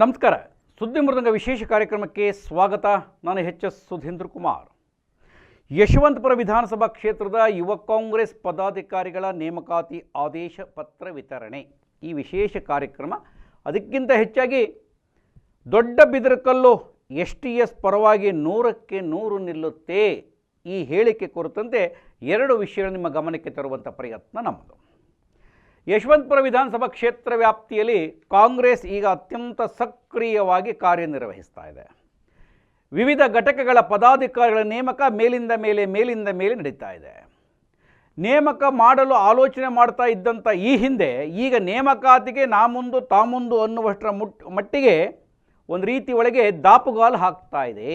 ನಮಸ್ಕಾರ. ಸುದ್ದಿ ಮೃದಂಗ ವಿಶೇಷ ಕಾರ್ಯಕ್ರಮಕ್ಕೆ ಸ್ವಾಗತ. ನಾನು ಎಚ್ ಎಸ್ ಸುಧೀಂದ್ರ ಕುಮಾರ್. ಯಶವಂತಪುರ ವಿಧಾನಸಭಾ ಕ್ಷೇತ್ರದ ಯುವ ಕಾಂಗ್ರೆಸ್ ಪದಾಧಿಕಾರಿಗಳ ನೇಮಕಾತಿ ಆದೇಶ ಪತ್ರ ವಿತರಣೆ. ಈ ವಿಶೇಷ ಕಾರ್ಯಕ್ರಮ ಅದಕ್ಕಿಂತ ಹೆಚ್ಚಾಗಿ ದೊಡ್ಡ ಬಿದರಕಲ್ಲು ಎಸ್ ಟಿ ಎಸ್ ಪರವಾಗಿ ನೂರಕ್ಕೆ ನೂರು ನಿಲ್ಲುತ್ತೆ ಈ ಹೇಳಿಕೆ ಕುರಿತಂತೆ ಎರಡು ವಿಷಯಗಳು ನಿಮ್ಮ ಗಮನಕ್ಕೆ ತರುವಂಥ ಪ್ರಯತ್ನ ನಮ್ಮದು. ಯಶವಂತಪುರ ವಿಧಾನಸಭಾ ಕ್ಷೇತ್ರ ವ್ಯಾಪ್ತಿಯಲ್ಲಿ ಕಾಂಗ್ರೆಸ್ ಈಗ ಅತ್ಯಂತ ಸಕ್ರಿಯವಾಗಿ ಕಾರ್ಯನಿರ್ವಹಿಸ್ತಾ ಇದೆ. ವಿವಿಧ ಘಟಕಗಳ ಪದಾಧಿಕಾರಿಗಳ ನೇಮಕ ಮೇಲಿಂದ ಮೇಲೆ ಮೇಲಿಂದ ಮೇಲೆ ನಡೀತಾ ಇದೆ. ನೇಮಕ ಮಾಡಲು ಆಲೋಚನೆ ಮಾಡ್ತಾ ಇದ್ದಂಥ ಈ ಹಿಂದೆ ಈಗ ನೇಮಕಾತಿಗೆ ನಾ ಮುಂದು ತಾ ಮುಂದು ಅನ್ನುವಷ್ಟರ ಮುಟ್, ಮಟ್ಟಿಗೆ ಒಂದು ರೀತಿ ಒಳಗೆ ದಾಪುಗಾಲು ಹಾಕ್ತಾ ಇದೆ.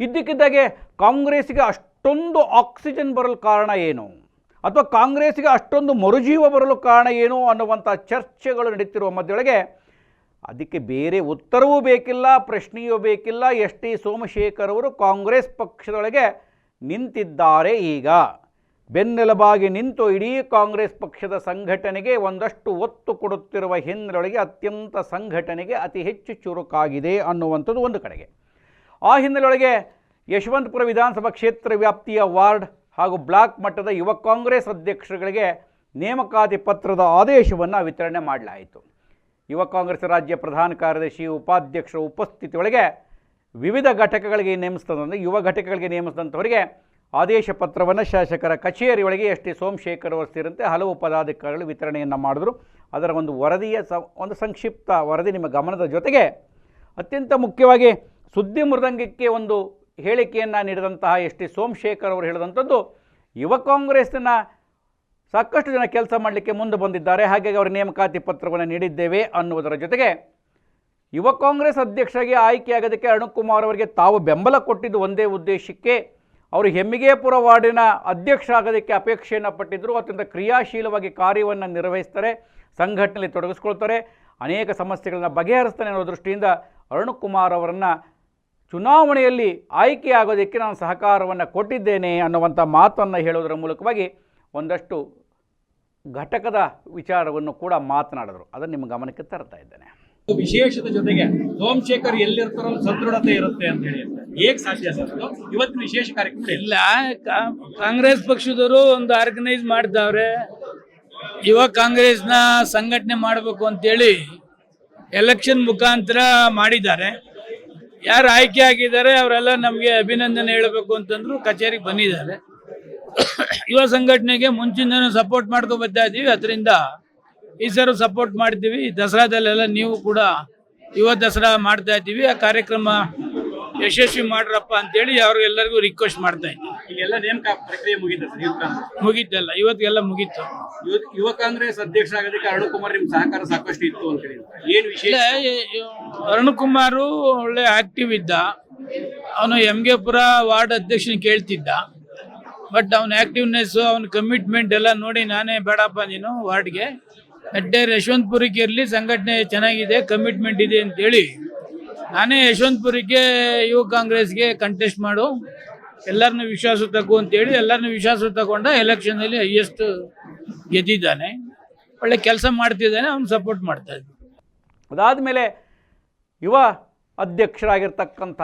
ಇದ್ದಕ್ಕಿದ್ದಾಗೆ ಕಾಂಗ್ರೆಸ್ಗೆ ಅಷ್ಟೊಂದು ಆಕ್ಸಿಜನ್ ಬರಲು ಕಾರಣ ಏನು? ಅಥವಾ ಕಾಂಗ್ರೆಸ್ಗೆ ಅಷ್ಟೊಂದು ಮರುಜೀವ ಬರಲು ಕಾರಣ ಏನು ಅನ್ನುವಂಥ ಚರ್ಚೆಗಳು ನಡೀತಿರುವ ಮಧ್ಯೊಳಗೆ ಅದಕ್ಕೆ ಬೇರೆ ಉತ್ತರವೂ ಬೇಕಿಲ್ಲ, ಪ್ರಶ್ನೆಯೂ ಬೇಕಿಲ್ಲ. ಎಸ್ ಟಿ ಸೋಮಶೇಖರ್ ಅವರು ಕಾಂಗ್ರೆಸ್ ಪಕ್ಷದೊಳಗೆ ನಿಂತಿದ್ದಾರೆ ಈಗ. ಬೆನ್ನೆಲುಬಾಗಿ ನಿಂತು ಇಡೀ ಕಾಂಗ್ರೆಸ್ ಪಕ್ಷದ ಸಂಘಟನೆಗೆ ಒಂದಷ್ಟು ಒತ್ತು ಕೊಡುತ್ತಿರುವ ಹಿನ್ನೆಲೆಯೊಳಗೆ ಅತ್ಯಂತ ಸಂಘಟನೆಗೆ ಅತಿ ಹೆಚ್ಚು ಚುರುಕಾಗಿದೆ ಅನ್ನುವಂಥದ್ದು ಒಂದು ಕಡೆಗೆ. ಆ ಹಿನ್ನೆಲೆಯೊಳಗೆ ಯಶವಂತಪುರ ವಿಧಾನಸಭಾ ಕ್ಷೇತ್ರ ವ್ಯಾಪ್ತಿಯ ವಾರ್ಡ್ ಹಾಗೂ ಬ್ಲಾಕ್ ಮಟ್ಟದ ಯುವ ಕಾಂಗ್ರೆಸ್ ಅಧ್ಯಕ್ಷರುಗಳಿಗೆ ನೇಮಕಾತಿ ಪತ್ರದ ಆದೇಶವನ್ನು ವಿತರಣೆ ಮಾಡಲಾಯಿತು. ಯುವ ಕಾಂಗ್ರೆಸ್ ರಾಜ್ಯ ಪ್ರಧಾನ ಕಾರ್ಯದರ್ಶಿ, ಉಪಾಧ್ಯಕ್ಷರ ಉಪಸ್ಥಿತಿಯೊಳಗೆ ವಿವಿಧ ಘಟಕಗಳಿಗೆ ನೇಮಿಸಿದಂಥ ಯುವ ಘಟಕಗಳಿಗೆ ನೇಮಿಸಿದಂಥವರಿಗೆ ಆದೇಶ ಪತ್ರವನ್ನು ಶಾಸಕರ ಕಚೇರಿಯೊಳಗೆ ಎಸ್ ಟಿ ಸೋಮಶೇಖರ್ ಅವರು ಸೇರಿದಂತೆ ಹಲವು ಪದಾಧಿಕಾರಿಗಳು ವಿತರಣೆಯನ್ನು ಮಾಡಿದ್ರು. ಅದರ ಒಂದು ವರದಿಯ ಸ, ಒಂದು ಸಂಕ್ಷಿಪ್ತ ವರದಿ ನಿಮ್ಮ ಗಮನದ ಜೊತೆಗೆ ಅತ್ಯಂತ ಮುಖ್ಯವಾಗಿ ಸುದ್ದಿ ಮೃದಂಗಕ್ಕೆ ಒಂದು ಹೇಳಿಕೆಯನ್ನು ನೀಡಿದಂತಹ ಎಸ್ ಟಿ ಸೋಮಶೇಖರ್ ಅವರು ಹೇಳಿದಂಥದ್ದು, ಯುವ ಕಾಂಗ್ರೆಸ್ನ ಸಾಕಷ್ಟು ಜನ ಕೆಲಸ ಮಾಡಲಿಕ್ಕೆ ಮುಂದೆ ಬಂದಿದ್ದಾರೆ, ಹಾಗಾಗಿ ಅವರ ನೇಮಕಾತಿ ಪತ್ರವನ್ನು ನೀಡಿದ್ದೇವೆ ಅನ್ನುವುದರ ಜೊತೆಗೆ ಯುವ ಕಾಂಗ್ರೆಸ್ ಅಧ್ಯಕ್ಷರಾಗಿ ಆಯ್ಕೆಯಾಗೋದಕ್ಕೆ ಅರುಣ್ಕುಮಾರ್ ಅವರಿಗೆ ತಾವು ಬೆಂಬಲ ಕೊಟ್ಟಿದ್ದು ಒಂದೇ ಉದ್ದೇಶಕ್ಕೆ ಅವರು ಹೆಮ್ಮಿಗೆಪುರ ವಾರ್ಡಿನ ಅಧ್ಯಕ್ಷ ಆಗೋದಕ್ಕೆ ಅಪೇಕ್ಷೆಯನ್ನು ಪಟ್ಟಿದ್ದರು ಅತ್ಯಂತ ಕ್ರಿಯಾಶೀಲವಾಗಿ ಕಾರ್ಯವನ್ನು ನಿರ್ವಹಿಸ್ತಾರೆ, ಸಂಘಟನೆಯಲ್ಲಿ ತೊಡಗಿಸ್ಕೊಳ್ತಾರೆ, ಅನೇಕ ಸಮಸ್ಯೆಗಳನ್ನು ಬಗೆಹರಿಸ್ತಾನೆ ಅನ್ನೋ ದೃಷ್ಟಿಯಿಂದ ಅರುಣ್ಕುಮಾರ್ ಅವರನ್ನು ಚುನಾವಣೆಯಲ್ಲಿ ಆಯ್ಕೆಯಾಗೋದಕ್ಕೆ ನಾನು ಸಹಕಾರವನ್ನು ಕೊಟ್ಟಿದ್ದೇನೆ ಅನ್ನುವಂಥ ಮಾತನ್ನು ಹೇಳೋದರ ಮೂಲಕವಾಗಿ ಒಂದಷ್ಟು ಘಟಕದ ವಿಚಾರವನ್ನು ಕೂಡ ಮಾತನಾಡಿದರು. ಅದನ್ನು ನಿಮ್ಮ ಗಮನಕ್ಕೆ ತರ್ತಾ ಇದ್ದೇನೆ. ವಿಶೇಷದ ಜೊತೆಗೆ ಸೋಮಶೇಖರ್ ಎಲ್ಲಿರ್ತಾರೋ ಸದೃಢತೆ ಇರುತ್ತೆ ಅಂತ ಹೇಳಿ. ಹೇಗೆ ಸಾಧ್ಯ? ಇವತ್ತಿನ ವಿಶೇಷ ಕಾರ್ಯಕ್ರಮ ಇಲ್ಲ ಕಾಂಗ್ರೆಸ್ ಪಕ್ಷದವರು ಒಂದು ಆರ್ಗನೈಸ್ ಮಾಡಿದವ್ರೆ. ಯುವ ಕಾಂಗ್ರೆಸ್ನ ಸಂಘಟನೆ ಮಾಡಬೇಕು ಅಂತೇಳಿ ಎಲೆಕ್ಷನ್ ಮುಖಾಂತರ ಮಾಡಿದ್ದಾರೆ. ಯಾರು ಆಯ್ಕೆ ಆಗಿದ್ದಾರೆ ಅವರೆಲ್ಲ ನಮಗೆ ಅಭಿನಂದನೆ ಹೇಳಬೇಕು ಅಂತಂದ್ರು ಕಚೇರಿಗೆ ಬಂದಿದ್ದಾರೆ. ಯುವ ಸಂಘಟನೆಗೆ ಮುಂಚಿನ ಸಪೋರ್ಟ್ ಮಾಡ್ಕೊ ಬರ್ತಾ ಇದ್ದೀವಿ. ಅದರಿಂದ ಈ ಸರ್ ಸಪೋರ್ಟ್ ಮಾಡ್ತೀವಿ. ದಸರಾದಲ್ಲೆಲ್ಲ ನೀವು ಕೂಡ ಯುವ ದಸರಾ ಮಾಡ್ತಾ ಇದ್ದೀವಿ. ಆ ಕಾರ್ಯಕ್ರಮ ಯಶಸ್ವಿ ಮಾಡ್ರಪ್ಪ ಅಂತೇಳಿ ಎಲ್ಲರಿಗೂ ರಿಕ್ವೆಸ್ಟ್ ಮಾಡ್ತಾ ಇದ್ದೀನಿ ಈಗೆಲ್ಲ ನೇಮಕ ಪ್ರಕ್ರಿಯೆ ಮುಗಿದ ಸರ್ ಯುವ ಕಾಂಗ್ರೆಸ್ ಮುಗೀತಲ್ಲ ಇವತ್ತಿಗೆಲ್ಲ ಮುಗೀತು. ಯುವ- ಅಂದ್ರೆ ಕಾಂಗ್ರೆಸ್ ಅಧ್ಯಕ್ಷ ಆಗೋದಕ್ಕೆ ಅರುಣಕುಮಾರ್ ನಿಮ್ ಸಹಕಾರ ಸಾಕಷ್ಟು ಇತ್ತು ಅಂತ ಹೇಳಿ. ಏನ್ ವಿಶೇಷ? ಅರುಣ್ ಕುಮಾರು ಒಳ್ಳೆ ಆಕ್ಟಿವ್ ಇದ್ದ. ಅವನು ಎಮ್ಗೆಪುರ ವಾರ್ಡ್ ಅಧ್ಯಕ್ಷನ ಕೇಳ್ತಿದ್ದ. ಬಟ್ ಅವನ ಆಕ್ಟಿವ್ನೆಸ್ ಅವನ ಕಮಿಟ್ಮೆಂಟ್ ಎಲ್ಲ ನೋಡಿ ನಾನೇ ಬೇಡಪ್ಪ ನೀನು ವಾರ್ಡ್ಗೆ. ಅಡ್ಡೆ ಯಶವಂತಪುರಕ್ಕೆ ಇರಲಿ ಸಂಘಟನೆ ಚೆನ್ನಾಗಿದೆ ಕಮಿಟ್ಮೆಂಟ್ ಇದೆ ಅಂತೇಳಿ ನಾನೇ ಯಶವಂತಪುರಕ್ಕೆ ಯುವ ಕಾಂಗ್ರೆಸ್ಗೆ ಕಂಟೆಸ್ಟ್ ಮಾಡು. ಎಲ್ಲರನ್ನೂ ವಿಶ್ವಾಸ ತಗೋ ಅಂತೇಳಿ ಎಲ್ಲರನ್ನೂ ವಿಶ್ವಾಸ ತಗೊಂಡ ಎಲೆಕ್ಷನಲ್ಲಿ ಹೈಯೆಸ್ಟ್ ಗೆದ್ದಿದ್ದಾನೆ. ಒಳ್ಳೆ ಕೆಲಸ ಮಾಡ್ತಿದ್ದಾನೆ, ಅವ್ನು ಸಪೋರ್ಟ್ ಮಾಡ್ತಾ ಇದ್ದೆ ಅದಾದ ಮೇಲೆ ಯುವ ಅಧ್ಯಕ್ಷರಾಗಿರ್ತಕ್ಕಂಥ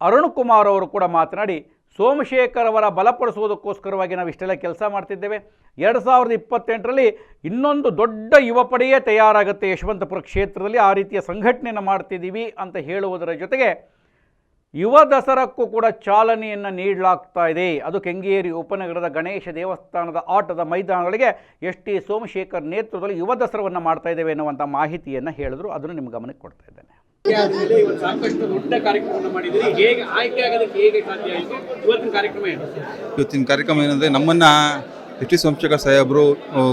ಅರುಣ್ ಕುಮಾರ್ ಅವರು ಕೂಡ ಮಾತನಾಡಿ ಸೋಮಶೇಖರ್ ಅವರ ಬಲಪಡಿಸುವುದಕ್ಕೋಸ್ಕರವಾಗಿ ನಾವು ಇಷ್ಟೆಲ್ಲ ಕೆಲಸ ಮಾಡ್ತಿದ್ದೇವೆ. ಎರಡು ಸಾವಿರದ ಇಪ್ಪತ್ತೆಂಟರಲ್ಲಿ ಇನ್ನೊಂದು ದೊಡ್ಡ ಯುವ ಪಡೆಯೇ ತಯಾರಾಗುತ್ತೆ. ಯಶವಂತಪುರ ಕ್ಷೇತ್ರದಲ್ಲಿ ಆ ರೀತಿಯ ಸಂಘಟನೆಯನ್ನು ಮಾಡ್ತಿದ್ದೀವಿ ಅಂತ ಹೇಳುವುದರ ಜೊತೆಗೆ ಯುವ ದಸರಕ್ಕೂ ಕೂಡ ಚಾಲನೆಯನ್ನು ನೀಡಲಾಗ್ತಾ ಇದೆ. ಅದು ಕೆಂಗೇರಿ ಉಪನಗರದ ಗಣೇಶ ದೇವಸ್ಥಾನದ ಆಟದ ಮೈದಾನಗಳಿಗೆ ಎಸ್ ಟಿ ಸೋಮಶೇಖರ್ ನೇತೃತ್ವದಲ್ಲಿ ಯುವ ದಸರವನ್ನು ಮಾಡ್ತಾ ಇದ್ದೇವೆ ಎನ್ನುವಂಥ ಮಾಹಿತಿಯನ್ನು ಹೇಳಿದ್ರು. ಅದನ್ನು ನಿಮ್ಮ ಗಮನಕ್ಕೆ ಕೊಡ್ತಾ ಇದ್ದೇನೆ. ಆಯ್ಕೆ ಇವತ್ತಿನ ಕಾರ್ಯಕ್ರಮ ಏನಂದರೆ ನಮ್ಮನ್ನು ಎಸ್ ಟಿ ಸೋಮಶೇಖರ್ ಸಾಹೇಬರು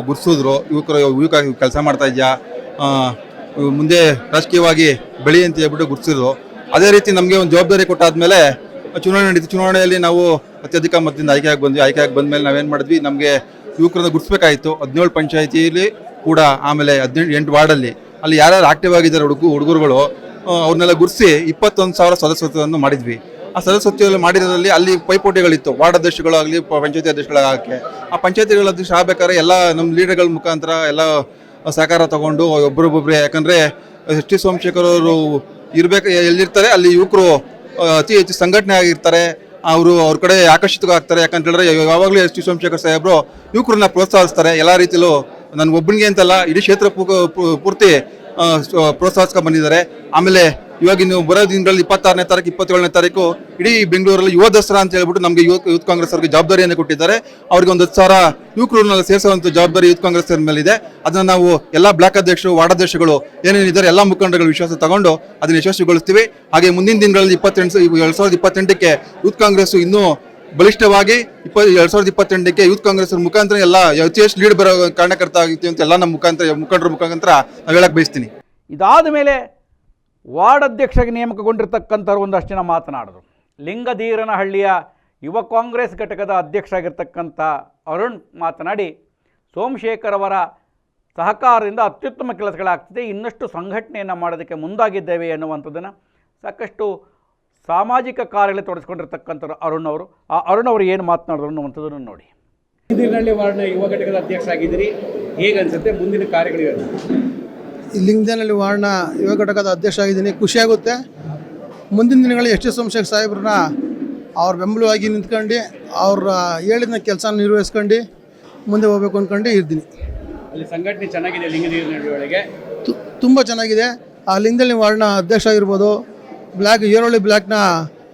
ಗುರ್ಸಿದ್ರು, ಯುವಕರು ಯುವಕ ಕೆಲಸ ಮಾಡ್ತಾ ಇದೆಯಾ? ಮುಂದೆ ರಾಜಕೀಯವಾಗಿ ಬೆಳಿ ಅಂತ ಹೇಳ್ಬಿಟ್ಟು ಗುರ್ಸಿದ್ರು. ಅದೇ ರೀತಿ ನಮಗೆ ಒಂದು ಜವಾಬ್ದಾರಿ ಕೊಟ್ಟಾದ್ಮೇಲೆ ಚುನಾವಣೆ ನಡೀತು. ಚುನಾವಣೆಯಲ್ಲಿ ನಾವು ಅತ್ಯಧಿಕ ಮತದಿಂದ ಆಯ್ಕೆಯಾಗಿ ಬಂದ್ವಿ. ಆಯ್ಕೆಯಾಗಿ ಬಂದಮೇಲೆ ನಾವೇನು ಮಾಡಿದ್ವಿ? ನಮಗೆ ಯುವಕರನ್ನ ಗುರ್ಸ್ಬೇಕಾಯಿತು. ಹದಿನೇಳು ಪಂಚಾಯತಿಯಲ್ಲಿ ಕೂಡ ಆಮೇಲೆ ಹದಿನೆಂಟು, ಎಂಟು ವಾರ್ಡಲ್ಲಿ. ಅಲ್ಲಿ ಯಾರ್ಯಾರು ಆಕ್ಟಿವ್ ಆಗಿದ್ದಾರೆ ಹುಡುಗರು ಹುಡುಗರುಗಳು ಅವ್ರನ್ನೆಲ್ಲ ಗುರ್ಸಿ ಇಪ್ಪತ್ತೊಂದು ಸಾವಿರ ಸದಸ್ಯತ್ವವನ್ನು ಮಾಡಿದ್ವಿ. ಆ ಸದಸ್ಯತ್ವದಲ್ಲಿ ಮಾಡಿರೋದ್ರಲ್ಲಿ ಅಲ್ಲಿ ಪೈಪೋಟಿಗಳಿತ್ತು. ವಾರ್ಡ್ ಅಧ್ಯಕ್ಷಗಳಾಗಲಿ ಪಂಚಾಯತಿ ಅಧ್ಯಕ್ಷಗಳಾಗಕ್ಕೆ. ಆ ಪಂಚಾಯತಿಗಳ ಅಧ್ಯಕ್ಷ ಆಗಬೇಕಾದ್ರೆ ಎಲ್ಲ ನಮ್ಮ ಲೀಡರ್ಗಳ ಮುಖಾಂತರ ಎಲ್ಲ ಸಹಕಾರ ತಗೊಂಡು ಒಬ್ಬರೊಬ್ಬೊಬ್ಬರೇ ಯಾಕಂದರೆ ಎಸ್ ಟಿ ಸೋಮಶೇಖರ್ ಅವರು ಇರಬೇಕು, ಎಲ್ಲಿರ್ತಾರೆ, ಅಲ್ಲಿ ಯುವಕರು ಅತಿ ಹೆಚ್ಚು ಸಂಘಟನೆ ಆಗಿರ್ತಾರೆ. ಅವರು ಅವ್ರ ಕಡೆ ಆಕರ್ಷಿತವಾಗ್ತಾರೆ ಯಾಕಂತ ಹೇಳಿದ್ರೆ ಯಾವಾಗಲೂ ಎಸ್ ಟಿ ಸೋಮಶೇಖರ್ ಸಾಹೇಬರು ಯುವಕರನ್ನ ಪ್ರೋತ್ಸಾಹಿಸ್ತಾರೆ. ಎಲ್ಲ ನನ್ನ ಒಬ್ಬನಿಗೆ ಅಂತಲ್ಲ, ಇಡೀ ಕ್ಷೇತ್ರ ಪೂರ್ತಿ ಆ, ಸ- ಪ್ರೋತ್ಸಾಹಿಸ್ಕೊಂಡು ಬಂದಿದ್ದಾರೆ. ಆಮೇಲೆ ಇವಾಗ ನೀವು ಬರೋ ದಿನಗಳಲ್ಲಿ ಇಪ್ಪತ್ತಾರನೇ ತಾರೀಕು ಇಪ್ಪತ್ತೇಳನೇ ತಾರೀಕು ಇಡೀ ಬೆಂಗಳೂರಲ್ಲಿ ಯುವ ದಸರಾ ಅಂತ ಹೇಳ್ಬಿಟ್ಟು ನಮಗೆ ಯುವ ಯೂತ್ ಕಾಂಗ್ರೆಸ್ ಅವರಿಗೆ ಜವಾಬ್ದಾರಿಯನ್ನು ಕೊಟ್ಟಿದ್ದಾರೆ. ಅವ್ರಿಗೆ ಒಂದು ಹತ್ತು ಸಾವಿರ ಯುವಕರನ್ನ ಸೇರಿಸುವಂಥ ಜವಾಬ್ದಾರಿ ಯೂತ್ ಕಾಂಗ್ರೆಸ್ ಮೇಲೆ ಇದೆ ಅದನ್ನ ನಾವು ಎಲ್ಲ ಬ್ಲಾಕ್ ಅಧ್ಯಕ್ಷರು ವಾರ್ಡ್ ಅಧ್ಯಕ್ಷಗಳು ಏನೇನಿದ್ದಾರೆ ಎಲ್ಲ ಮುಖಂಡಗಳ ವಿಶ್ವಾಸ ತಗೊಂಡು ಅದನ್ನು ಯಶಸ್ವಿಗೊಳಿಸ್ತೀವಿ. ಹಾಗೆ ಮುಂದಿನ ದಿನಗಳಲ್ಲಿ ಇಪ್ಪತ್ತೆಂಟು ಎರಡು ಸಾವಿರದ ಇಪ್ಪತ್ತೆಂಟಕ್ಕೆ ಯೂತ್ ಕಾಂಗ್ರೆಸ್ ಇನ್ನೂ ಬಲಿಷ್ಠವಾಗಿ ಇಪ್ಪ ಎರಡ್ ಸಾವಿರದ ಇಪ್ಪತ್ತೆಂಟಕ್ಕೆ ಯೂತ್ ಕಾಂಗ್ರೆಸ್ ಮುಖಾಂತರ ಎಲ್ಲ ಅತಿ ಹೆಚ್ಚು ಲೀಡ್ ಬರೋ ಕಾರಣಕರ್ತ ಆಗಿತ್ತು ಅಂತ ಎಲ್ಲ ನಮ್ಮ ಮುಖಾಂತರ, ಮುಖಂಡರ ಮುಖಾಂತರ ನಾವು ಹೇಳಕ್ ಬಯಸ್ತೀನಿ. ಇದಾದ ಮೇಲೆ ವಾರ್ಡ್ ಅಧ್ಯಕ್ಷರಿಗೆ ನೇಮಕಗೊಂಡಿರ್ತಕ್ಕಂಥವ್ರು ಒಂದಷ್ಟು ಜನ ಮಾತನಾಡಿದ್ರು ಲಿಂಗಧೀರನಹಳ್ಳಿಯ ಯುವ ಕಾಂಗ್ರೆಸ್ ಘಟಕದ ಅಧ್ಯಕ್ಷ ಆಗಿರ್ತಕ್ಕಂಥ ಅರುಣ್ ಮಾತನಾಡಿ, ಸೋಮಶೇಖರ್ ಅವರ ಸಹಕಾರದಿಂದ ಅತ್ಯುತ್ತಮ ಕೆಲಸಗಳಾಗ್ತಿದೆ, ಇನ್ನಷ್ಟು ಸಂಘಟನೆಯನ್ನು ಮಾಡೋದಕ್ಕೆ ಮುಂದಾಗಿದ್ದೇವೆ ಎನ್ನುವಂಥದ್ದನ್ನು ಸಾಕಷ್ಟು ಸಾಮಾಜಿಕ ಕಾರ್ಯಗಳಲ್ಲಿ ತೊಡಗಿಸ್ಕೊಂಡಿರ್ತಕ್ಕಂಥವ್ರು ಅರುಣ್ ಅವರು. ಆ ಅರುಣ್ ಅವರು ಏನು ಮಾತನಾಡಿದ್ರು ಅನ್ನುವಂಥದ್ದನ್ನು ನೋಡಿ. ಇಂದಿನಲ್ಲಿ ವಾರ್ಡ್ನ ಯುವ ಘಟಕದ ಅಧ್ಯಕ್ಷ ಆಗಿದ್ದೀರಿ ಹೇಗೆ ಅನಿಸುತ್ತೆ? ಮುಂದಿನ ಕಾರ್ಯಗಳಿವೆ ಈ ಲಿಂಗದೇನಹಳ್ಳಿ ವಾರ್ಡ್ನ ಯುವ ಘಟಕದ ಅಧ್ಯಕ್ಷ ಆಗಿದ್ದೀನಿ ಖುಷಿಯಾಗುತ್ತೆ ಮುಂದಿನ ದಿನಗಳಲ್ಲಿ ಎಸ್ ಟಿ ಸೋಮಶೇಖರ್ ಸಾಹೇಬ್ರನ್ನ ಅವ್ರ ಬೆಂಬಲವಾಗಿ ನಿಂತ್ಕೊಂಡು ಅವ್ರ ಹೇಳಿದ ಕೆಲಸ ನಿರ್ವಹಿಸ್ಕೊಂಡು ಮುಂದೆ ಹೋಗ್ಬೇಕು ಅಂದ್ಕೊಂಡು ಇರ್ತೀನಿ. ಅಲ್ಲಿ ಸಂಘಟನೆ ಚೆನ್ನಾಗಿದೆ ಲಿಂಗದೀರ್ನಹಳ್ಳಿ ಒಳಗೆ. ತು- ತುಂಬ ಚೆನ್ನಾಗಿದೆ. ಆ ಲಿಂಗದಲ್ಲಿ ವಾರ್ಡ್ನ ಅಧ್ಯಕ್ಷ ಆಗಿರ್ಬೋದು ಬ್ಲ್ಯಾಕ್ ಏರೋಳಿ ಬ್ಲ್ಯಾಕ್ನ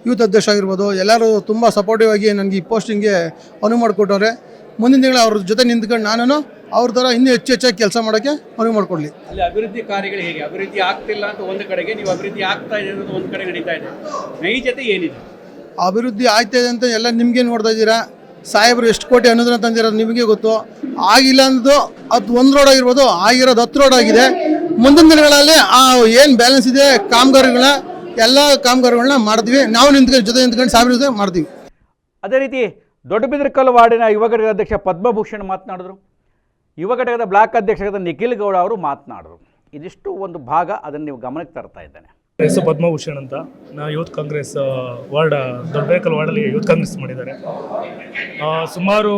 ಯೂತ್ ಅಧ್ಯಕ್ಷ ಆಗಿರ್ಬೋದು ಎಲ್ಲರೂ ತುಂಬ ಸಪೋರ್ಟಿವ್ ಆಗಿ ನನಗೆ ಈ ಪೋಸ್ಟಿಂಗ್ಗೆ ಅನುವು ಮಾಡಿಕೊಟ್ಟವ್ರೆ. ಮುಂದಿನ ದಿನಗಳ ಅವ್ರ ಜೊತೆ ನಿಂತ್ಕೊಂಡು ನಾನು ಅವ್ರ ಥರ ಇನ್ನೂ ಹೆಚ್ಚು ಹೆಚ್ಚಾಗಿ ಕೆಲಸ ಮಾಡೋಕ್ಕೆ ಅನುವು ಮಾಡಿಕೊಡ್ಲಿ. ಅಲ್ಲಿ ಅಭಿವೃದ್ಧಿ ಕಾರ್ಯಗಳು ಹೇಗೆ? ಅಭಿವೃದ್ಧಿ ಆಗ್ತಿಲ್ಲ ಅಂತ ಒಂದು ಕಡೆಗೆ ನೀವು ಅಭಿವೃದ್ಧಿ ಆಗ್ತಾ ಇದೆ ಅನ್ನೋದು ಒಂದು ಕಡೆ ನಡೀತಾ ಇದೆ. ನೈಜತೆ ಏನಿದೆ? ಅಭಿವೃದ್ಧಿ ಆಗ್ತಾ ಇದೆ ಅಂತ ಎಲ್ಲ ನಿಮಗೆ ನೋಡ್ತಾ ಇದ್ದೀರಾ? ಸಾಹೇಬರು ಎಷ್ಟು ಕೋಟಿ ಅನ್ನೋದನ್ನ ತಂದಿರೋದು ನಿಮಗೆ ಗೊತ್ತು. ಆಗಿಲ್ಲ ಅನ್ನೋದು ಅದು ಒಂದು ರೋಡ್ ಆಗಿರ್ಬೋದು ಆಗಿರೋದು ಹತ್ತು ರೋಡ್ ಆಗಿದೆ. ಮುಂದಿನ ದಿನಗಳಲ್ಲಿ ಆ ಏನು ಬ್ಯಾಲೆನ್ಸ್ ಇದೆ ಕಾಮಗಾರಿಗಳನ್ನ ಎಲ್ಲ ಕಾಮಗಾರಿಗಳನ್ನ ಮಾಡಿದ್ವಿ ನಾವು ನಿಂತ್ಕೊಂಡು ಜೊತೆ ನಿಂತ್ಕೊಂಡು ಸಾವಿರ ಜೊತೆ ಮಾಡ್ತೀವಿ. ಅದೇ ರೀತಿ ದೊಡ್ಡಬಿದ್ರಕಲ್ ವಾರ್ಡಿನ ಯುವ ಘಟಕದ ಅಧ್ಯಕ್ಷ ಪದ್ಮಭೂಷಣ್ ಮಾತನಾಡಿದ್ರು. ಯುವ ಘಟಕದ ಬ್ಲಾಕ್ ಅಧ್ಯಕ್ಷರಾದ ನಿಖಿಲ್ ಗೌಡ ಅವರು ಮಾತನಾಡಿದ್ರು. ಇದಿಷ್ಟು ಒಂದು ಭಾಗ ಅದನ್ನು ನೀವು ಗಮನಕ್ಕೆ ತರ್ತಾ ಇದ್ದೇನೆ. ಹೆಸರು ಪದ್ಮಭೂಷಣ್ ಅಂತ. ನಾ ಯೂತ್ ಕಾಂಗ್ರೆಸ್ ವಾರ್ಡ್ ದೊಡ್ಡಬೇಕಲ್ ವಾರ್ಡಲ್ಲಿ ಯೂತ್ ಕಾಂಗ್ರೆಸ್ ಮಾಡಿದ್ದಾರೆ. ಸುಮಾರು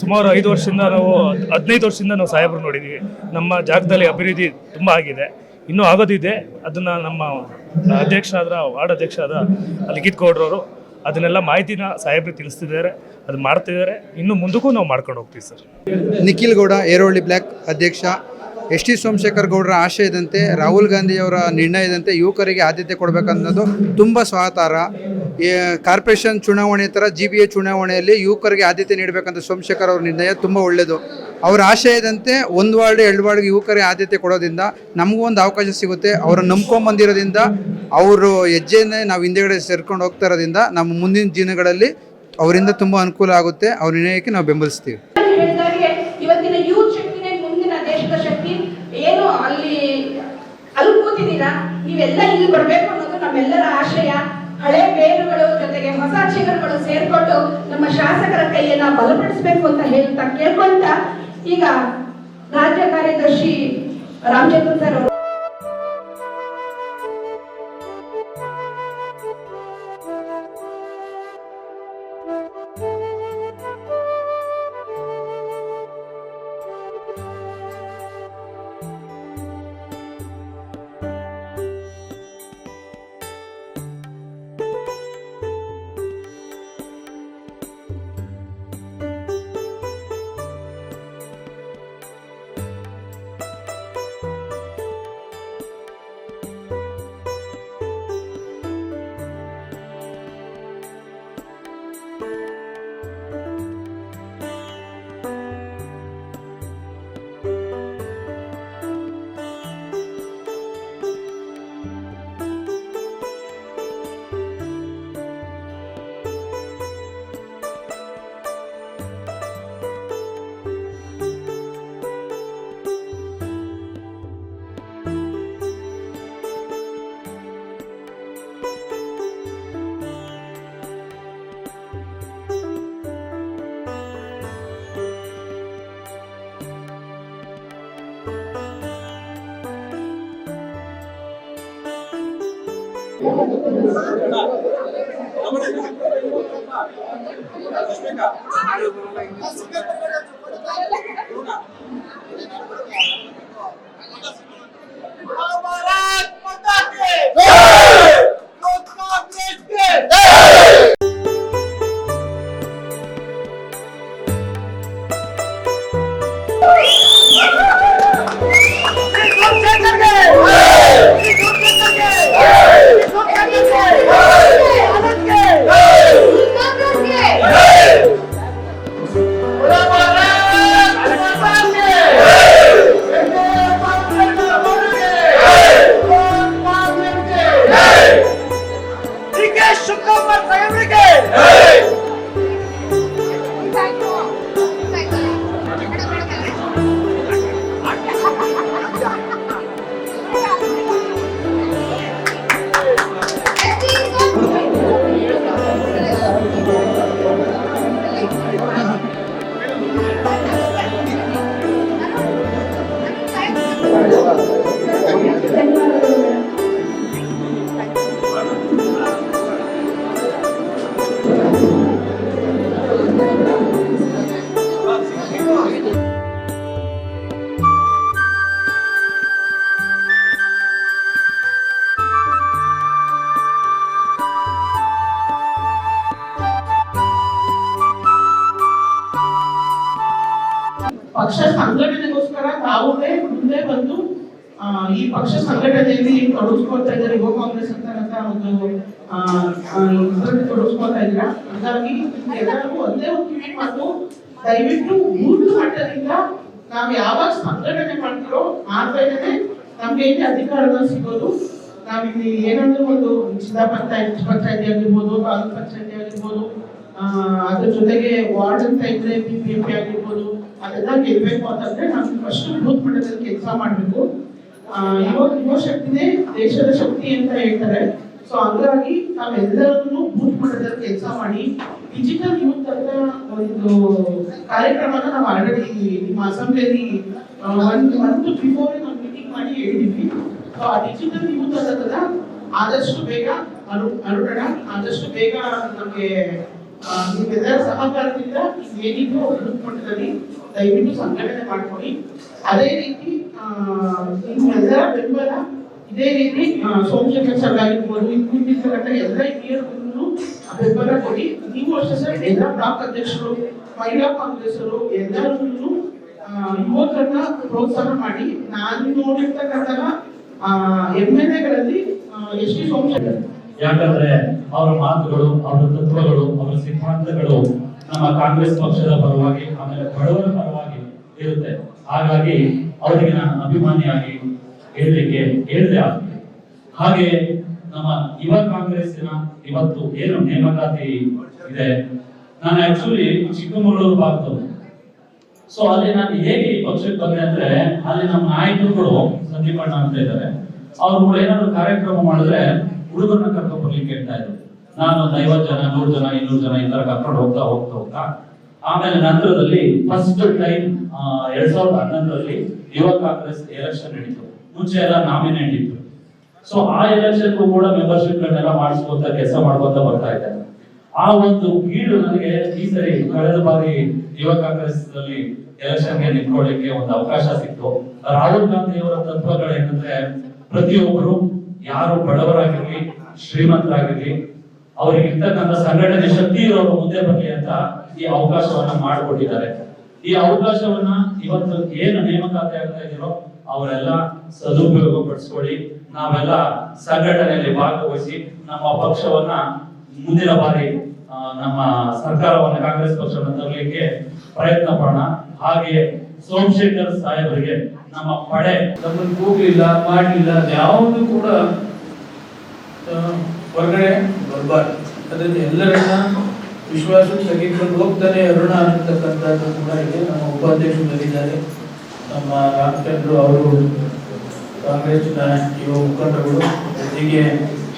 ಸುಮಾರು ಐದು ವರ್ಷದಿಂದ ನಾವು ಹದಿನೈದು ವರ್ಷದಿಂದ ನಾವು ಸಾಹೇಬರು ನೋಡಿದ್ದೀವಿ ನಮ್ಮ ಜಾಗದಲ್ಲಿ ಅಭಿವೃದ್ಧಿ ತುಂಬ ಆಗಿದೆ. ಇನ್ನೂ ಆಗೋದಿದೆ. ಅದನ್ನು ನಮ್ಮ ಅಧ್ಯಕ್ಷ ಆದ್ರ ವಾರ್ಡ್ ಅಧ್ಯಕ್ಷ ಆದ ಲಿಖಿತ್ ಗೌಡ್ರವರು ಅದನ್ನೆಲ್ಲ ಮಾಹಿತಿನ ಸಾಹೇಬ್ರಿಗೆ ತಿಳಿಸ್ತಿದ್ದಾರೆ, ಅದು ಮಾಡ್ತಿದ್ದಾರೆ ಇನ್ನು ಮುಂದಕ್ಕೂ ನಾವು ಮಾಡ್ಕೊಂಡು ಹೋಗ್ತೀವಿ ಸರ್. ನಿಖಿಲ್ ಗೌಡ, ಏರೋಳ್ಳಿ ಬ್ಲ್ಯಾಕ್ ಅಧ್ಯಕ್ಷ. ಎಸ್ ಟಿ ಸೋಮಶೇಖರ್ ಗೌಡರ ಆಶಯದಂತೆ ರಾಹುಲ್ ಗಾಂಧಿಯವರ ನಿರ್ಣಯದಂತೆ ಯುವಕರಿಗೆ ಆದ್ಯತೆ ಕೊಡಬೇಕನ್ನೋದು ತುಂಬ ಸ್ವಾತಾರ ಕಾರ್ಪೊರೇಷನ್ ಚುನಾವಣೆ ಥರ ಜಿ ಬಿ ಎ ಚುನಾವಣೆಯಲ್ಲಿ ಯುವಕರಿಗೆ ಆದ್ಯತೆ ನೀಡಬೇಕಂತ ಸೋಮಶೇಖರ್ ಅವರ ನಿರ್ಣಯ ತುಂಬ ಒಳ್ಳೆಯದು ಅವರ ಆಶಯದಂತೆ ಒಂದು ವಾರ್ಡ್, ಎರಡು ವಾರ್ಡ್ಗೆ ಯುವಕರೇ ಆದ್ಯತೆ ಕೊಡೋದ್ರಿಂದ ನಮಗೂ ಒಂದು ಅವಕಾಶ ಸಿಗುತ್ತೆ. ಅವರನ್ನು ನಂಬ್ಕೊಂಬಂದಿರೋದ್ರಿಂದ, ಅವರು ಹೆಜ್ಜೆಯನ್ನೇ ನಾವು ಹಿಂದೆಗಡೆ ಸೇರ್ಕೊಂಡು ಹೋಗ್ತಾ ಇರೋದ್ರಿಂದ ನಮ್ಮ ಮುಂದಿನ ದಿನಗಳಲ್ಲಿ ಅವರಿಂದ ತುಂಬ ಅನುಕೂಲ ಆಗುತ್ತೆ. ಅವ್ರ ನಿರ್ಣಯಕ್ಕೆ ನಾವು ಬೆಂಬಲಿಸ್ತೀವಿ. ಹಳೆ ಜೊತೆಗೆ ಹೊಸ ಚಿಗುರುಗಳು ಸೇರ್ಕೊಂಡು ನಮ್ಮ ಶಾಸಕರ ಕೈಯನ್ನ ಬಲಪಡಿಸಬೇಕು ಅಂತ ಹೇಳ್ತಾ ಕೇಳ್ಕೊಂತ ಈಗ ರಾಜ್ಯ ಕಾರ್ಯದರ್ಶಿ ರಾಮಚಂದ್ರ ಸರ್ ಅವರು भारत ಎಲ್ಲರಿಗೂ ಒಂದೇ ಒಂದು ಕಿವಿ ಮಾತು ದಯವಿಟ್ಟು ಮೂರು ಮಟ್ಟದಿಂದ ನಾವು ಯಾವಾಗ ಸಂಘಟನೆ ಮಾಡ್ತೀರೋ ಆದ್ಮೇಲೆ ನಮ್ಗೆ ಏನು ಅಧಿಕಾರಗಳು ಸಿಗೋದು. ನಾವಿಲ್ಲಿ ಏನಾದ್ರೂ ಒಂದು ಜಿಲ್ಲಾ ಪಂಚಾಯತ್, ಪಂಚಾಯತಿ ಆಗಿರ್ಬೋದು, ತಾಲೂಕ್ ಪಂಚಾಯತಿ ಆಗಿರ್ಬೋದು ಅದ್ರ ಜೊತೆಗೆ ವಾರ್ಡ್ ಅಂತ ಇದ್ರೆ ಬಿ ಪಿ ಎಂ ಪಿ ಆಗಿರ್ಬೋದು, ಅದೆಲ್ಲ ಗೆಲ್ಬೇಕು ಅಂತಂದ್ರೆ ನಾವು ಫಸ್ಟ್ ಬೂತ್ ಮಟ್ಟದಲ್ಲಿ ಕೆಲಸ ಮಾಡಬೇಕು. ಯುವ ಯುವ ಶಕ್ತಿನೇ ದೇಶದ ಶಕ್ತಿ ಅಂತ ಹೇಳ್ತಾರೆ. ಸೊ ಹಂಗಾಗಿ ನಾವೆಲ್ಲರೂ ಬೂತ್ ಮಟ್ಟದಲ್ಲಿ ಕೆಲಸ ಮಾಡಿ ಡಿಜಿಟಲ್ ಯೂತ್ ಅಂತ ಒಂದು ಕಾರ್ಯಕ್ರಮನ ನಾವು ಆಲ್ರೆಡಿ ನಿಮ್ಮ ಅಸೆಂಬ್ಲಿಯಲ್ಲಿ ಒಂದು ಮಂತ್ ಬಿಫೋರ್ ನಾವು ಮೀಟಿಂಗ್ ಮಾಡಿ ಹೇಳಿದ್ವಿ ಸೊ ಆ ಡಿಜಿಟಲ್ ಯೂತ್ ಅನ್ನೋದನ್ನ ಆದಷ್ಟು ಬೇಗ ಅರು ಅರುಣ ಆದಷ್ಟು ಬೇಗ ನಮಗೆ ನಿಮ್ಮೆಲ್ಲರ ಸಹಕಾರದಿಂದ ಏನಿದ್ರು ಯೂತ್ ಮಟ್ಟದಲ್ಲಿ ದಯವಿಟ್ಟು ಸಂಘಟನೆ ಮಾಡ್ಕೊಳ್ಳಿ ಅದೇ ರೀತಿ ನಿಮ್ಮೆಲ್ಲರ ಬೆಂಬಲ ಇದೇ ರೀತಿ ಸೋಮಶೇಖರ್ ಸರ್ ಆಗಿರ್ಬೋದು ಇನ್ನಿತರ ಎಲ್ಲ ಹಿರಿಯರು ಬೆಂಬಲ ಕೊಡಿ ನೀವು ಅಷ್ಟೇ ಸರ್ ಎಲ್ಲ ಬ್ಲಾಕ್ ಅಧ್ಯಕ್ಷರು, ಮಹಿಳಾ ಕಾಂಗ್ರೆಸ್ಸರು ಎಲ್ಲರನ್ನು ಯುವಕರನ್ನ ಪ್ರೋತ್ಸಾಹ ಮಾಡಿ, ನಾನು ನೋಡಿರ್ತಕ್ಕಂತಹ ಎಂ ಎಲ್ ಎಗಳಲ್ಲಿ ಎಸ್ ಟಿ ಸೋಮಶೇಖರ್. ಯಾಕಂದ್ರೆ ಅವರ ಮಾತುಗಳು, ಅವರ ತತ್ವಗಳು, ಅವರ ಸಿದ್ಧಾಂತಗಳು ನಮ್ಮ ಕಾಂಗ್ರೆಸ್ ಪಕ್ಷದ ಪರವಾಗಿ, ಆಮೇಲೆ ಬಡವರ ಪರವಾಗಿ ಇರುತ್ತೆ. ಹಾಗಾಗಿ ಅವರಿಗೆ ನಾನು ಅಭಿಮಾನಿಯಾಗಿ ಹೇಳಲಿಕ್ಕೆ ಹೇಳಿದೆ ಹಾಗೆ ನಮ್ಮ ಯುವ ಕಾಂಗ್ರೆಸ್ಸಿನ ಇವತ್ತು ಏನು ನೇಮಕಾತಿ ಇದೆ? ನಾನು ಆಕ್ಚುಲಿ ಚಿಕ್ಕಮಗಳೂರು ಭಾಗದವನು. ಸೊ ಅಲ್ಲಿ ನಾನು ಹೇಗೆ ಪಕ್ಷಕ್ಕೆ ಬಂದೆ ಅಂದ್ರೆ, ಅಲ್ಲಿ ನಮ್ಮ ನಾಯಕರುಗಳು ಸಂದೀಪ್ ಅಣ್ಣ ಅಂತ ಇದ್ದಾರೆ. ಅವ್ರು ಏನಾದ್ರು ಕಾರ್ಯಕ್ರಮ ಮಾಡಿದ್ರೆ ಹುಡುಗರನ್ನ ಕರ್ಕೊಂಡು ಬರ್ಲಿಕ್ಕೆ ಹೇಳ್ತಾ ನಾನು ಒಂದು ಐವತ್ತು ಜನ, ನೂರು ಜನ, ಇನ್ನೂರು ಜನ ಈ ತರ ಕರ್ಕೊಂಡು ಹೋಗ್ತಾ ಹೋಗ್ತಾ ಹೋಗ್ತಾ. ಆಮೇಲೆ ನಂತರದಲ್ಲಿ ಫಸ್ಟ್ ಟೈಮ್ ಎರಡ್ ಸಾವಿರದ ಹನ್ನೊಂದರಲ್ಲಿ ಯುವ ಕಾಂಗ್ರೆಸ್ ಎಲೆಕ್ಷನ್ ನಡೀತು. ಮುಂಚೆ ಎಲ್ಲ ನಾಮಿನೇಟ್ ಇತ್ತು ಸೊ ಆ ಎಲೆಕ್ಷನ್ ಕೂಡ ಮೆಂಬರ್ಶಿಪ್ ಗಳನ್ನೆಲ್ಲ ಮಾಡಿಸ್ಕೊಂತ ಕೆಲಸ ಮಾಡ್ಕೊಂತ ಬರ್ತಾ ಇದ್ದಾರೆ ಆ ಒಂದು ಕೀಳು ನನಗೆ ಈ ಸರಿ ಕಳೆದ ಬಾರಿ ಯುವ ಕಾಂಗ್ರೆಸ್ನಲ್ಲಿ ಎಲೆಕ್ಷನ್ಗೆ ನಿಂತ್ಕೊಳ್ಳಿಕ್ಕೆ ಒಂದು ಅವಕಾಶ ಸಿಕ್ತು. ರಾಹುಲ್ ಗಾಂಧಿ ಅವರ ತತ್ವಗಳೇನಂದ್ರೆ ಪ್ರತಿಯೊಬ್ಬರು ಯಾರು ಬಡವರಾಗಿರ್ಲಿ, ಶ್ರೀಮಂತರಾಗಿರ್ಲಿ ಅವ್ರಿಗೆ ಇರ್ತಕ್ಕಂಥ ಸಂಘಟನೆ ಶಕ್ತಿ ಇರೋರು ಮುಂದೆ ಬರಲಿ ಅಂತ ಈ ಅವಕಾಶವನ್ನ ಮಾಡಿಕೊಟ್ಟಿದ್ದಾರೆ. ಈ ಅವಕಾಶವನ್ನ ಇವತ್ತು ಏನು ನೇಮಕಾತಿ ಆಗ್ತಾ ಇದೀರೋ ಅವರೆಲ್ಲ ಸದುಪಯೋಗ ಪಡಿಸ್ಕೊಳ್ಳಿ ನಾವೆಲ್ಲ ಸಂಘಟನೆಯಲ್ಲಿ ಭಾಗವಹಿಸಿ ನಮ್ಮ ಪಕ್ಷವನ್ನ ಮುಂದಿನ ಬಾರಿ ನಮ್ಮ ಸರ್ಕಾರವನ್ನ ಕಾಂಗ್ರೆಸ್ ಪಕ್ಷವನ್ನು ತರಲಿಕ್ಕೆ ಪ್ರಯತ್ನ ಪಡೋಣ. ಹಾಗೆ ಸೋಮಶೇಖರ್ ಸಾಹೇಬರಿಗೆ ನಮ್ಮ ಪಡೆ ನಮ್ಮನ್ನು ಕೂಗ್ಲಿಲ್ಲ ಮಾಡಲಿಲ್ಲ ಯಾವುದು ಕೂಡ ಹೊರಗಡೆ ಬರಬಾರ್ದು. ಅದರಿಂದ ಎಲ್ಲರನ್ನ ವಿಶ್ವಾಸ ತೆಗೆದುಕೊಂಡು ಹೋಗ್ತಾನೆ ಅರುಣ ಅನ್ನತಕ್ಕಂಥದ್ದು ಕೂಡ ಇದೆ. ನಮ್ಮ ಉಪಾಧ್ಯಕ್ಷರಿದ್ದಾರೆ ನಮ್ಮ ರಾಮಚಂದ್ರ ಅವರು ಕಾಂಗ್ರೆಸ್ನ ಯುವ ಮುಖಂಡರುಗಳು ಜೊತೆಗೆ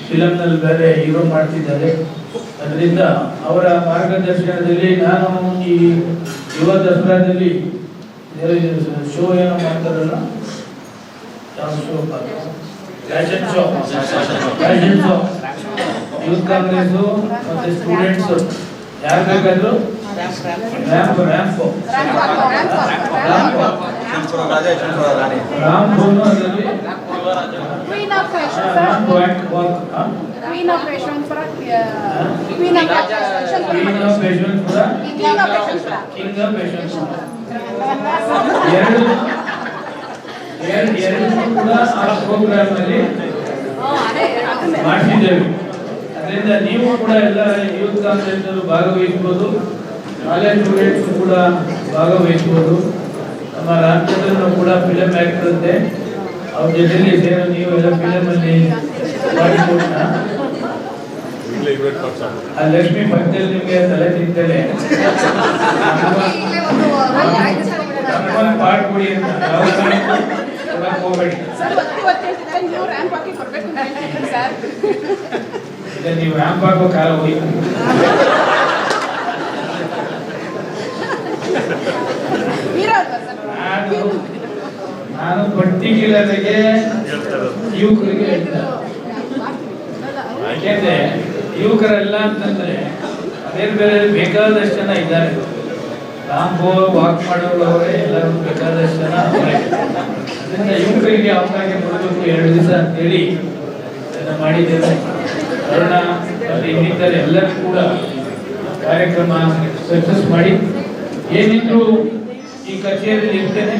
ಫಿಲಂನಲ್ಲಿ ಬೇರೆ ಹೀರೋ ಮಾಡ್ತಿದ್ದಾರೆ. ಅದರಿಂದ ಅವರ ಮಾರ್ಗದರ್ಶನದಲ್ಲಿ ನಾನು ಈ ಯುವ ದಸರಾದಲ್ಲಿ ಶೋ ಏನೋ ಮಾಡ್ತಾರಲ್ಲ? Show? Fashion show fashion show youth Congress ಮತ್ತೆ ಸ್ಟೂಡೆಂಟ್ಸ್ ಯಾರು ಬೇಕಾದ್ರು? Ramp ramp ramp. Point of fashion, sir. Uh, Queen of fashion, queen of of fashion, sir. King of fashion ಎರಡು ಎರಡು ಎರಡು ಕೂಡ ಆ ಪ್ರೋಗ್ರಾಮ್ ಅಲ್ಲಿ ಅದರಿಂದ ನೀವು ಕೂಡ ಎಲ್ಲ ಯೂತ್ ಕಾನ್ಫರೆನ್ಸ್ ಭಾಗವಹಿಸಬಹುದು. ಕಾಲೇಜ್ ಸ್ಟೂಡೆಂಟ್ಸ್ ಕೂಡ ಭಾಗವಹಿಸುವುದು ನಮ್ಮ ರಾಜ್ಯದಲ್ಲೂ ಕೂಡ ಫಿಲಮ್ ಆಕ್ಟರ್ ಅಂತೆ ಅವ್ರ ಜೊತೆಲಿ ಸೇರೋ ನೀವು ಎಲ್ಲ ಫಿಲಮ್ ಅಲ್ಲಿ ಮಾಡಿಕೊಟ್ಟ ಆ ಲಕ್ಷ್ಮಿ ಪಕ್ಕದಲ್ಲಿ ನಿಮಗೆ ತಲೆ ತಿಂತೇನೆ. ಪಾಠ ಕೊಡಿ ಅಂತ. ಹೋಗ್ಬೇಡಿ. ನೀವು ರ್ಯಾಂಪ್ ಹಾಕಿ ಕಾಲ ಹೋಯ್ತು ನಾನು ಪರ್ಟಿಕ್ಯುಲರ್ಗೆ ಯುವಕರಿಗೆ ಯಾಕೆಂದ್ರೆ ಯುವಕರೆಲ್ಲ ಅಂತಂದ್ರೆ ಬೇರೆ ಬೇರೆ ಬೇಕಾದಷ್ಟು ಜನ ಇದ್ದಾರೆ. ರಾಂಬೋ ವಾಕ್ ಮಾಡೋರು ಎಲ್ಲರೂ ಬೇಕಾದಷ್ಟು ಜನ ಅದರಿಂದ ಯುವಕರಿಗೆ ಅವಕಾಶ ಕೊಡಬೇಕು ಎರಡು ದಿವಸ ಅಂತೇಳಿ ಹೇಳಿ ಮಾಡಿದ್ದೇವೆ ಕಾರಣ ಅಲ್ಲಿ ಇನ್ನಿತರ ಎಲ್ಲರೂ ಕೂಡ ಕಾರ್ಯಕ್ರಮ ಸಕ್ಸಸ್ ಮಾಡಿ. ಏನಿದ್ರು ಈ ಕಚೇರಿಯಲ್ಲಿ ಇರ್ತೇನೆ.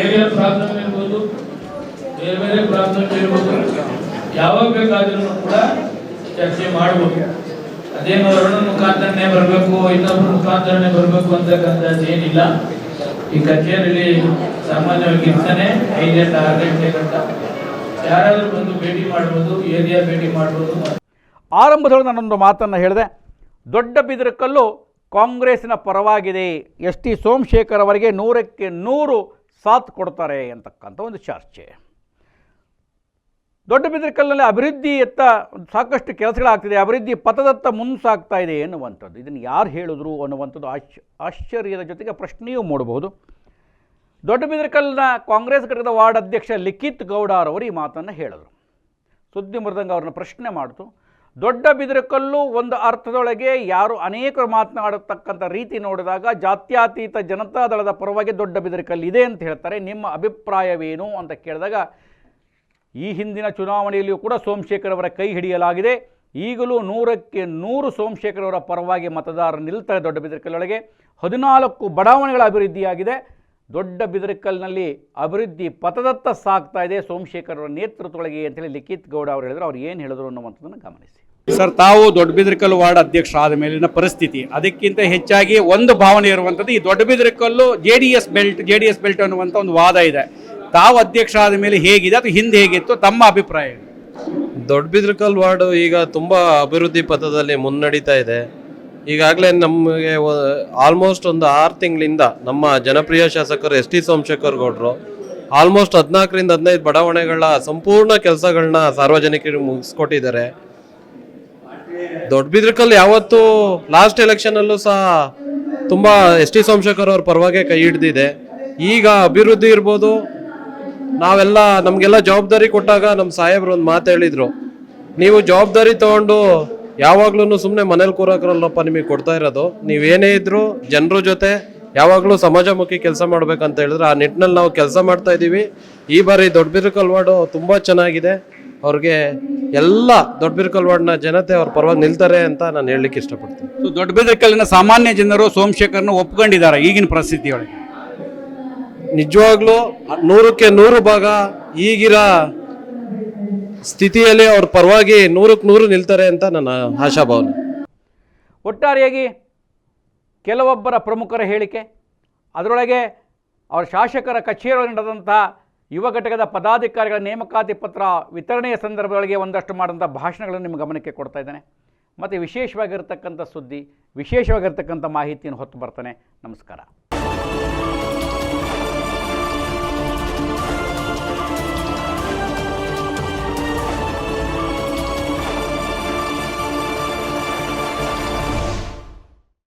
ಏರಿಯಾ ಪ್ರಾಬ್ಲಮ್ ಇರ್ಬೋದು, ಬೇರೆ ಬೇರೆ ಪ್ರಾಬ್ಲಮ್ ಇರ್ಬೋದು. ಯಾವಾಗ ಬೇಕಾದ್ರೂ ಕೂಡ ಚರ್ಚೆ ಮಾಡ್ಬೋದು. ಅದೇನು ಅರುಣ ಮುಖಾಂತರನೇ ಬರಬೇಕು ಇನ್ನೊಬ್ಬರ ಮುಖಾಂತರನೇ ಬರಬೇಕು ಅಂತಕ್ಕಂಥದ್ದು ಏನಿಲ್ಲ. ಈ ಕಚೇರಿಯಲ್ಲಿ ಸಾಮಾನ್ಯವಾಗಿ ಇರ್ತಾನೆ ಐದರಿಂದ ಆರು ಗಂಟೆ ಗಂಟ. ಯಾರಾದರೂ ಬಂದು ಭೇಟಿ ಮಾಡ್ಬೋದು, ಏರಿಯಾ ಭೇಟಿ ಮಾಡ್ಬೋದು. ಆರಂಭದೊಳಗೆ ನಾನೊಂದು ಮಾತನ್ನು ಹೇಳಿದೆ. ದೊಡ್ಡ ಬಿದಿರಕಲ್ಲು ಕಾಂಗ್ರೆಸ್ಸಿನ ಪರವಾಗಿದೆ. ಎಸ್ ಟಿ ಸೋಮಶೇಖರ್ ಅವರಿಗೆ ನೂರಕ್ಕೆ ನೂರು ಸಾಥ್ ಕೊಡ್ತಾರೆ ಅಂತಕ್ಕಂಥ ಒಂದು ಚರ್ಚೆ. ದೊಡ್ಡ ಬಿದಿರಕಲ್ಲಿನಲ್ಲಿ ಅಭಿವೃದ್ಧಿಯತ್ತ ಸಾಕಷ್ಟು ಕೆಲಸಗಳಾಗ್ತಿದೆ, ಅಭಿವೃದ್ಧಿ ಪಥದತ್ತ ಮುನ್ಸಾಗ್ತಾ ಇದೆ ಎನ್ನುವಂಥದ್ದು. ಇದನ್ನು ಯಾರು ಹೇಳಿದ್ರು ಅನ್ನುವಂಥದ್ದು ಆಶ್ಚ ಆಶ್ಚರ್ಯದ ಜೊತೆಗೆ ಪ್ರಶ್ನೆಯೂ ಮೂಡಬಹುದು. ದೊಡ್ಡ ಬಿದಿರಕಲ್ನ ಕಾಂಗ್ರೆಸ್ ಘಟಕದ ವಾರ್ಡ್ ಅಧ್ಯಕ್ಷ ಲಿಖಿತ್ ಗೌಡರವರು ಈ ಮಾತನ್ನು ಹೇಳಿದರು. ಸುದ್ದಿ ಮೃದಂಗ ಅವ್ರನ್ನ ಪ್ರಶ್ನೆ ಮಾಡಿತು. ದೊಡ್ಡ ಬಿದಿರಕಲ್ಲು ಒಂದು ಅರ್ಥದೊಳಗೆ ಯಾರು ಅನೇಕರು ಮಾತನಾಡತಕ್ಕಂಥ ರೀತಿ ನೋಡಿದಾಗ ಜಾತ್ಯಾತೀತ ಜನತಾ ದಳದ ಪರವಾಗಿ ದೊಡ್ಡ ಬಿದಿರಕಲ್ಲು ಇದೆ ಅಂತ ಹೇಳ್ತಾರೆ. ನಿಮ್ಮ ಅಭಿಪ್ರಾಯವೇನು ಅಂತ ಕೇಳಿದಾಗ ಈ ಹಿಂದಿನ ಚುನಾವಣೆಯಲ್ಲಿಯೂ ಕೂಡ ಸೋಮಶೇಖರ್ ಅವರ ಕೈ ಹಿಡಿಯಲಾಗಿದೆ. ಈಗಲೂ ನೂರಕ್ಕೆ ನೂರು ಸೋಮಶೇಖರ್ ಅವರ ಪರವಾಗಿ ಮತದಾರರು ನಿಲ್ತಾರೆ ದೊಡ್ಡ ಬಿದಿರಕಲ್ಲೊಳಗೆ ಹದಿನಾಲ್ಕು ಬಡಾವಣೆಗಳ ಅಭಿವೃದ್ಧಿಯಾಗಿದೆ. ದೊಡ್ಡ ಬಿದಿರಕಲ್ನಲ್ಲಿ ಅಭಿವೃದ್ಧಿ ಪಥದತ್ತ ಸಾಗ್ತಾ ಇದೆ ಸೋಮಶೇಖರ್ ಅವರ ನೇತೃತ್ವದೊಳಗೆ ಅಂತೇಳಿ ಲಿಖಿತ್ ಗೌಡ ಅವರು ಹೇಳಿದ್ರು. ಅವ್ರು ಏನು ಹೇಳಿದ್ರು ಅನ್ನುವಂಥದ್ದನ್ನು ಗಮನಿಸಿ. ಸರ್, ತಾವು ದೊಡ್ಡಬಿದ್ರಕಲ್ಲು ವಾರ್ಡ್ ಅಧ್ಯಕ್ಷ ಆದ ಮೇಲಿನ ಪರಿಸ್ಥಿತಿ. ಅದಕ್ಕಿಂತ ಹೆಚ್ಚಾಗಿ ಒಂದು ಭಾವನೆ ಇರುವಂಥದ್ದು, ಈ Doddabidarakallu J D S belt J D S belt ಅನ್ನುವಂಥ ಒಂದು ವಾದ ಇದೆ. ತಾವು ಅಧ್ಯಕ್ಷ ಆದ ಮೇಲೆ ಹೇಗಿದೆ ಅಥವಾ ಹಿಂದೆ ಹೇಗಿತ್ತು ತಮ್ಮ ಅಭಿಪ್ರಾಯ ದೊಡ್ಡ ದೊಡ್ಡಬಿದ್ರಕಲ್ ವಾರ್ಡ್ ಈಗ ತುಂಬ ಅಭಿವೃದ್ಧಿ ಪಥದಲ್ಲಿ ಮುನ್ನಡೀತಾ ಇದೆ. ಈಗಾಗಲೇ ನಮಗೆ ಆಲ್ಮೋಸ್ಟ್ ಒಂದು ಆರು ತಿಂಗಳಿಂದ ನಮ್ಮ ಜನಪ್ರಿಯ ಶಾಸಕರು ಎಸ್ ಟಿ ಸೋಮಶೇಖರ್ ಗೌಡರು ಆಲ್ಮೋಸ್ಟ್ ಹದಿನಾಲ್ಕರಿಂದ ಹದಿನೈದು ಬಡಾವಣೆಗಳ ಸಂಪೂರ್ಣ ಕೆಲಸಗಳನ್ನ ಸಾರ್ವಜನಿಕರಿಗೆ ಮುಗಿಸ್ಕೊಟ್ಟಿದ್ದಾರೆ. ದೊಡ್ಡಬಿದ್ರಕಲ್ ಯಾವತ್ತು ಲಾಸ್ಟ್ ಎಲೆಕ್ಷನಲ್ಲೂ ಸಹ ತುಂಬ ಎಸ್ ಟಿ ಸೋಮಶೇಖರ್ ಅವ್ರ ಪರವಾಗಿ ಕೈ ಹಿಡ್ದಿದೆ. ಈಗ ಅಭಿವೃದ್ಧಿ ಇರ್ಬೋದು. ನಾವೆಲ್ಲ ನಮಗೆಲ್ಲ ಜವಾಬ್ದಾರಿ ಕೊಟ್ಟಾಗ ನಮ್ಮ ಸಾಹೇಬ್ರು ಒಂದು ಮಾತು ಹೇಳಿದ್ರು. ನೀವು ಜವಾಬ್ದಾರಿ ತಗೊಂಡು ಯಾವಾಗ್ಲೂ ಸುಮ್ಮನೆ ಮನೇಲಿ ಕೂರಕ್ರಲ್ಲಪ್ಪ ನಿಮಗೆ ಕೊಡ್ತಾ ಇರೋದು. ನೀವೇನೇ ಇದ್ರು ಜನರ ಜೊತೆ ಯಾವಾಗಲೂ ಸಮಾಜಮುಖಿ ಕೆಲಸ ಮಾಡ್ಬೇಕಂತ ಹೇಳಿದ್ರೆ ಆ ನಿಟ್ಟಿನಲ್ಲಿ ನಾವು ಕೆಲಸ ಮಾಡ್ತಾ ಇದ್ದೀವಿ ಈ ಬಾರಿ ದೊಡ್ಡ ವಾರ್ಡು ತುಂಬ ಚೆನ್ನಾಗಿದೆ. ಅವ್ರಿಗೆ ಎಲ್ಲ ದೊಡ್ಡ ವಾರ್ಡ್ನ ಜನತೆ ಅವ್ರ ಪರವಾಗಿ ನಿಲ್ತಾರೆ ಅಂತ ನಾನು ಹೇಳಲಿಕ್ಕೆ ಇಷ್ಟಪಡ್ತೀನಿ. ಸೊ ದೊಡ್ಡಬಿದ್ರಕಲ್ಲಿನ ಸಾಮಾನ್ಯ ಜನರು ಸೋಮಶೇಖರ್ನ ಒಪ್ಕೊಂಡಿದ್ದಾರೆ ಈಗಿನ ಪರಿಸ್ಥಿತಿಯೊಳಗೆ. ನಿಜವಾಗ್ಲೂ ನೂರಕ್ಕೆ ನೂರು ಭಾಗ ಈಗಿರೋ ಸ್ಥಿತಿಯಲ್ಲಿ ಅವ್ರ ಪರವಾಗಿ ನೂರಕ್ಕೆ ನೂರು ನಿಲ್ತಾರೆ ಅಂತ ನನ್ನ ಆಶಾಭಾವನೆ. ಒಟ್ಟಾರೆಯಾಗಿ ಕೆಲವೊಬ್ಬರ ಪ್ರಮುಖರ ಹೇಳಿಕೆ ಅದರೊಳಗೆ ಅವರ ಶಾಸಕರ ಕಚೇರಿಯಲ್ಲಿ ನಡೆದಂತಹ ಯುವ ಘಟಕದ ಪದಾಧಿಕಾರಿಗಳ ನೇಮಕಾತಿ ಪತ್ರ ವಿತರಣೆಯ ಸಂದರ್ಭದೊಳಗೆ ಒಂದಷ್ಟು ಮಾಡಿದಂಥ ಭಾಷಣಗಳನ್ನು ನಿಮ್ಮ ಗಮನಕ್ಕೆ ಕೊಡ್ತಾ ಇದ್ದೇನೆ. ಮತ್ತು ವಿಶೇಷವಾಗಿರ್ತಕ್ಕಂಥ ಸುದ್ದಿ, ವಿಶೇಷವಾಗಿರ್ತಕ್ಕಂಥ ಮಾಹಿತಿಯನ್ನು ಹೊತ್ತು ಬರ್ತಾನೆ. ನಮಸ್ಕಾರ.